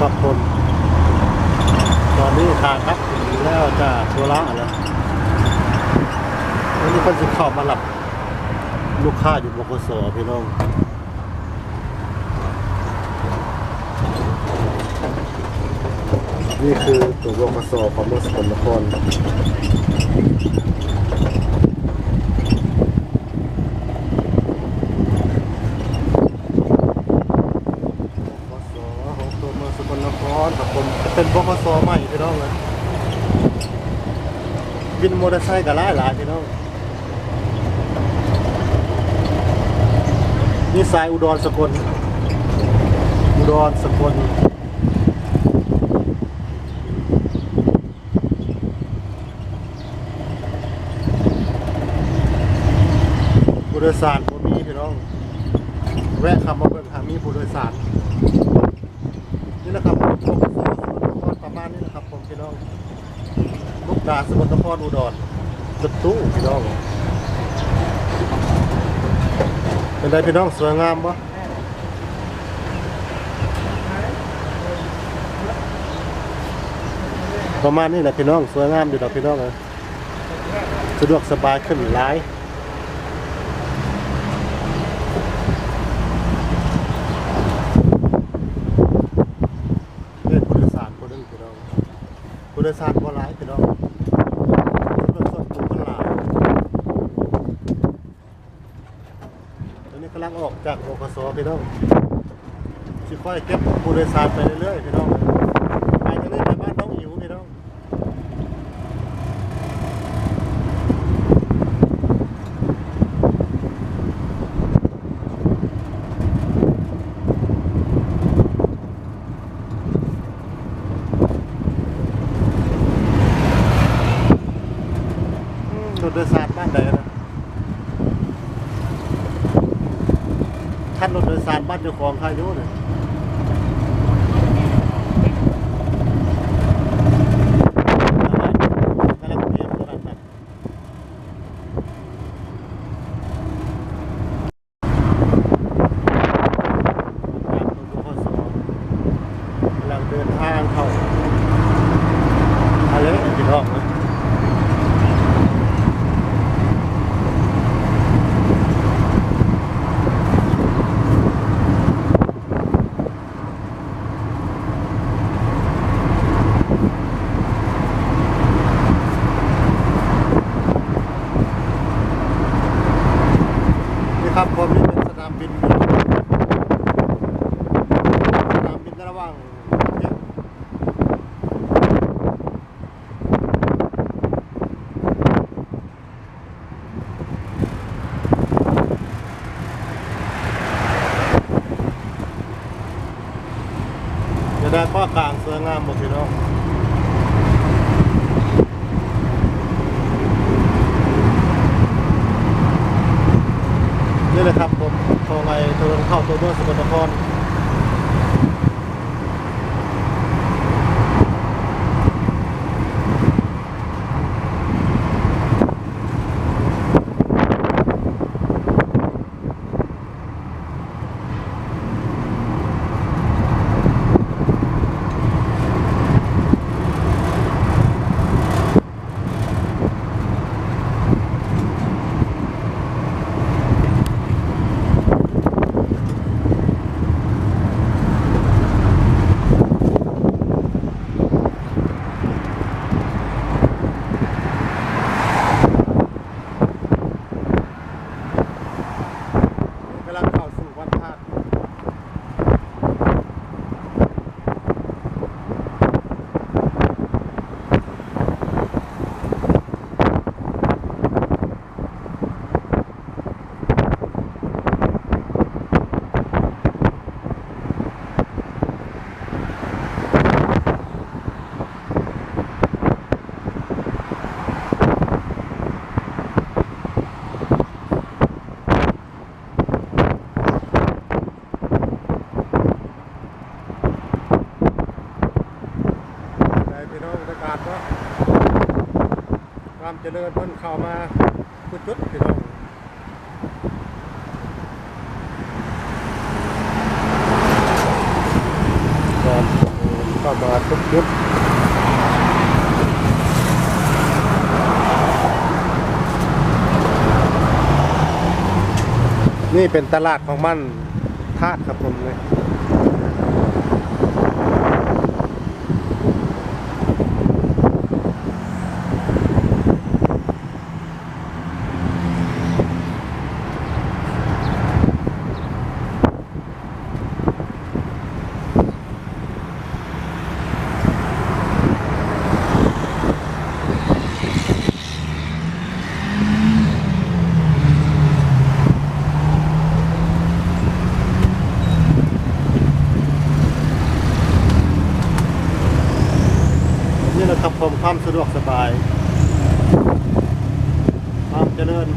ครับคน ตอนนี้ทางครับถึงแล้วจะตัวละแล้ววันนี้เพิ่นสิเข้ามารับ ลูกค้าอยู่บกสพี่น้องนี่คือตัวบกสของเมืองสกลนครบกสของตัวเมืองสกลนครครับผมจะเป็นบกสให ม่พี่น้องเลยวินมอเตอร์ไซค์ก็หลายหลายพี่น้องนี่สายอุดรสกล อุดรสกลผู้โดยสารผมมีพี่น้อง แวะขับมาเบิ่งหามีผู้โดยสาร นี่นะครับผมชมสวนสวนประมาณนี้นะครับผมพี่น้องลู กดาสกลนครอุดรรถตู้พี่น้อง เป็นไรพี่น้องสวยงามปะประมาณนี้แหละพี่น้องสวยงามอยู่ดอกพี่น้องเลยสะดวกสบายขึ้นหลายเล่นผู้โดยสารคนหนึงพี่น้องผู้โดยสารก็หลายพี่น้องรถส่วนตัวก็หลายตอนนี้ กำลังออกจากบกสพี่น้องสิค่อยเก็บผู้โดยสารไปเรื่อยๆพี่น้องไปทางนี้ไปบ้านน้องอิ๋วพี่น้อง อืมรถโดยสารบ้านใดนะ ท่านรถโดยสารบ้านเจ้าของใครรู้เนี่ย เจริญเพิ่นเข้ามาทุกจุดพี่น้องความเจริญเข้ามาทุกยุคนี่เป็นตลาดของมันธาตุครับผมเลย นี่นะครับผมความสะดวกสบาย ความเจริญ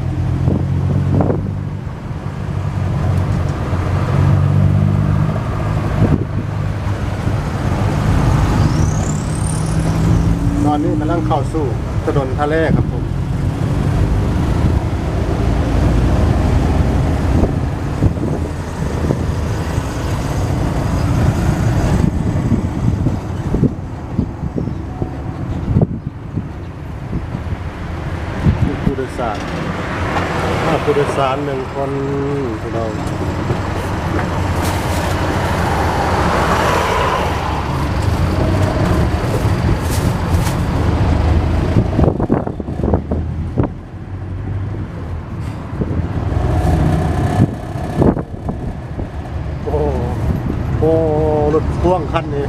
ตอ นนี้งเข้าสู่ถนนทะเลครับผมผู้โดยสารผู้โดยสารหนึ่งคนพี่น้องโอ้โหร ถพ่วงคันนี้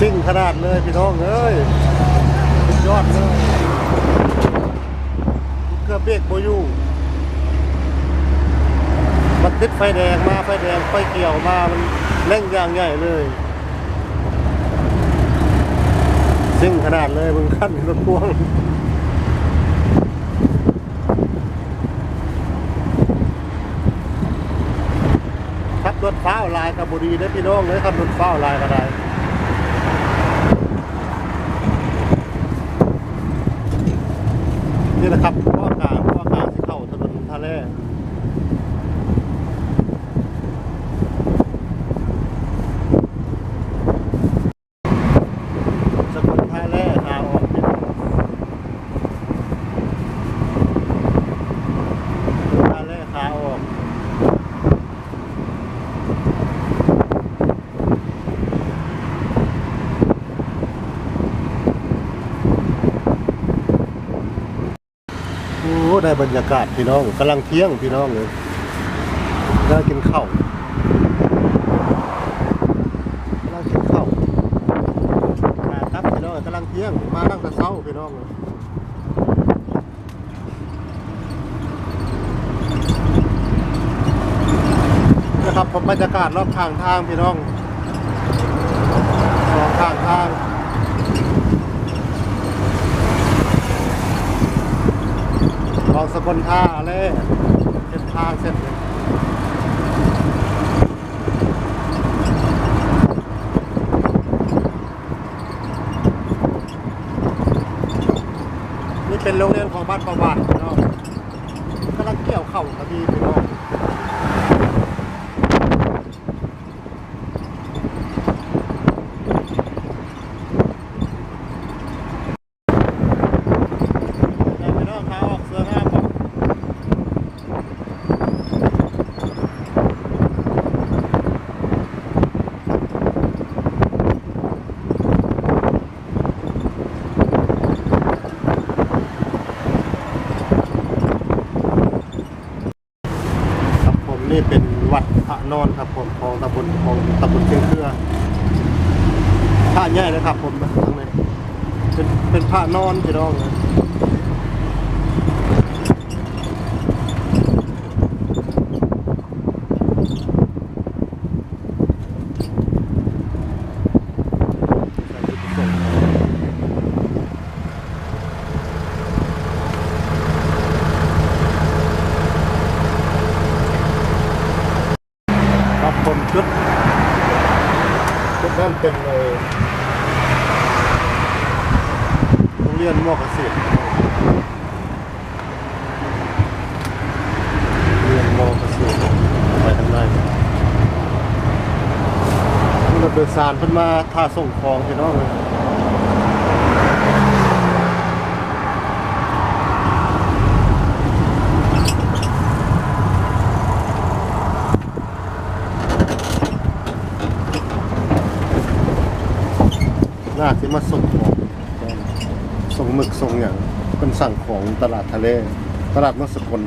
ซิ่งขนาดเลยพี่น้องเอ้ยยอดเลยเครื่อเบรกโบยู่มันติดไฟแดงมาไฟแดงไฟเกี่ยวมามันเร่งย่างใหญ่เลยซิ่งขนาดเลยมึงขั้นรถพ่วง รถฟ้าลายกระบุรีได้พี่น้องเลยขับรถฟ้าลายก็ได้นี่นะครับพ่อกลางพ่อกลางที่เข้าถนนทะเลสกุลทะเลขาออกนี่ทะเลขาออกโอ้ ได้บรรยากาศพี่น้องกำลังเที่ยงพี่น้องเลยได้กินข้าวได้กินข้าวครับพี่น้องกำลังเที่ยงมาตั้งแต่เช้าพี่น้องเลยนะครับผมบรรยากาศรอบข้างทางพี่น้องรอบข้างทาง ลอง สกลท่าเลยเส้นทางเส้นนี้นี่เป็นโรงเรียนของบ้านประวัติพี่น้องกำลังเกี่ยวเข่าครับพี่พี่น้องแต่พี่น้องขาออกเสื้องามบอก ครับผมนี่เป็นวัดพระนอนครับผมของตำบลของตำบลเชียงเครือพระใหญ่เลยครับผมตรงนี้ เป็นเป็นพระนอนพี่น้องครับผมชุดชุดนั่นเป็นเลยโรียนมอกเกษตรเรียนมอกเกษตรไปทางไหนรถโดยสารเพิ่นมาท่าส่งของพี่น้องเลยน่าสิมาส่ง ส่งหมึกส่งอย่างเป็นสั่งของตลาดทะเล ตลาดมัสกล